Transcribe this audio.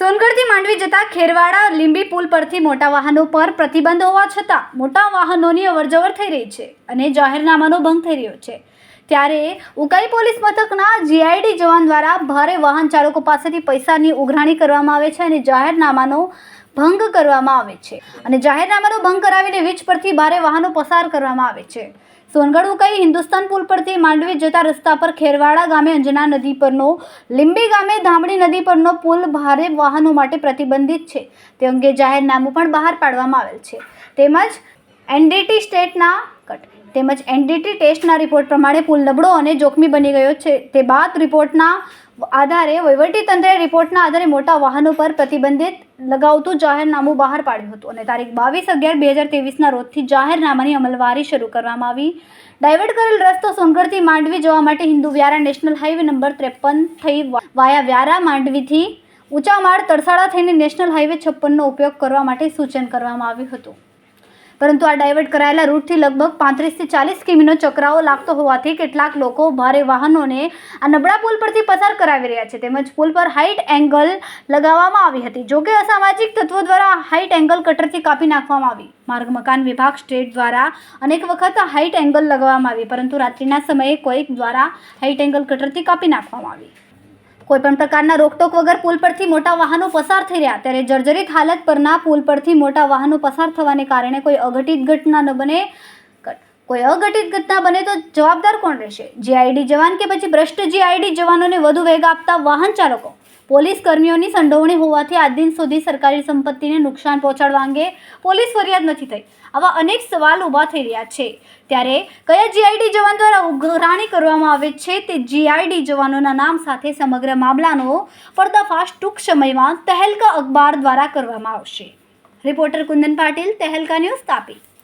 સોનગઢથી માંડવી જતા ખેરવાડા લીંબી પુલ પરથી મોટા વાહનો પર પ્રતિબંધ હોવા છતાં મોટા વાહનોની અવરજવર થઈ રહી છે અને જાહેરનામાનો ભંગ થઈ રહ્યો છે. ત્યારે ઉકાઈ પોલીસ મથકના જીઆઈડી જવાન દ્વારા ભારે વાહન ચાલકો પાસેથી પૈસાની ઉઘરાણી કરવામાં આવે છે અને જાહેરનામાનો ભંગ કરવામાં આવે છે. અને જાહેરનામાનો ભંગ કરાવીને વીજ પરથી ભારે વાહનો પસાર કરવામાં આવે છે. સોનગઢ ઉકાઈ હિન્દુસ્તાન પુલ પરથી માંડવી જતા રસ્તા પર ખેરવાડા ગામે અંજના નદી પરનો, લીંબી ગામે ધામણી નદી પરનો પુલ ભારે વાહનો માટે પ્રતિબંધિત છે. તે અંગે જાહેરનામું પણ બહાર પાડવામાં આવેલ છે. તેમજ એનડીટી સ્ટેટના કટ. તેમજ એનડીટી ટેસ્ટના રિપોર્ટ પ્રમાણે પુલ નબળો અને જોખમી બની ગયો છે. તે બાદ રિપોર્ટના આધારે વહીવટીતંત્રે રિપોર્ટના આધારે મોટા વાહનો પર પ્રતિબંધિત લગાવતું જાહેરનામું બહાર પાડ્યું હતું. અને તારીખ બાવીસ અગિયાર બે હજાર તેવીસના રોજથી જાહેરનામાની અમલવારી શરૂ કરવામાં આવી. ડાયવર્ટ કરેલ રસ્તો સોનગઢથી માંડવી જવા માટે હિન્દુ વ્યારા નેશનલ હાઈવે નંબર ત્રેપન થઈ વાયા વ્યારા માંડવીથી ઊંચા માળ તરસાડા થઈને નેશનલ હાઈવે છપ્પનનો ઉપયોગ કરવા માટે સૂચન કરવામાં આવ્યું હતું. પરંતુ આ ડાયવર્ટ કરાયેલા રૂટથી લગભગ પાંત્રીસથી ચાલીસ કિમીનો ચક્રાઓ લાગતો હોવાથી કેટલાક લોકો ભારે વાહનોને આ નબળા પુલ પરથી પસાર કરાવી રહ્યા છે. તેમજ પુલ પર હાઇટ એંગલ લગાવવામાં આવી હતી. જોકે અસામાજિક તત્વો દ્વારા હાઇટ એંગલ કટરથી કાપી નાખવામાં આવી. માર્ગ મકાન વિભાગ સ્ટેટ દ્વારા અનેક વખત હાઇટ એંગલ લગાવવામાં આવી, પરંતુ રાત્રિના સમયે કોઈક દ્વારા હાઇટ એંગલ કટરથી કાપી નાખવામાં આવી. કોઈપણ પ્રકારના રોકટોક વગર પુલ પરથી મોટા વાહનો પસાર થઈ રહ્યા. ત્યારે જર્જરિત હાલત પરના પુલ પરથી મોટા વાહનો પસાર થવાને કારણે કોઈ અઘટિત ઘટના ન બને. કોઈ અઘટિત ઘટના બને તો જવાબદાર કોણ રહેશે? જીઆઈડી જવાન કે પછી ભ્રષ્ટ જીઆઈડી જવાનોને વધુ વેગ આપતા વાહન ચાલકો? પોલીસ કર્મીઓની સંડોવણી હોવાથી આજ દિન સુધી સરકારી સંપત્તિને નુકસાન પહોંચાડવા અંગે પોલીસ ફરિયાદ નથી થઈ. આવા અનેક સવાલ ઊભા થઈ રહ્યા છે. ત્યારે કયા જીઆઈડી જવાન દ્વારા ઉઘરાણી કરવામાં આવે છે તે જીઆઈડી જવાનોના નામ સાથે સમગ્ર મામલાનો પર્દાફાશ ટૂંક સમયમાં તહેલકા અખબાર દ્વારા કરવામાં આવશે. Reporter Kundan Patil, Tehelka news Tapi.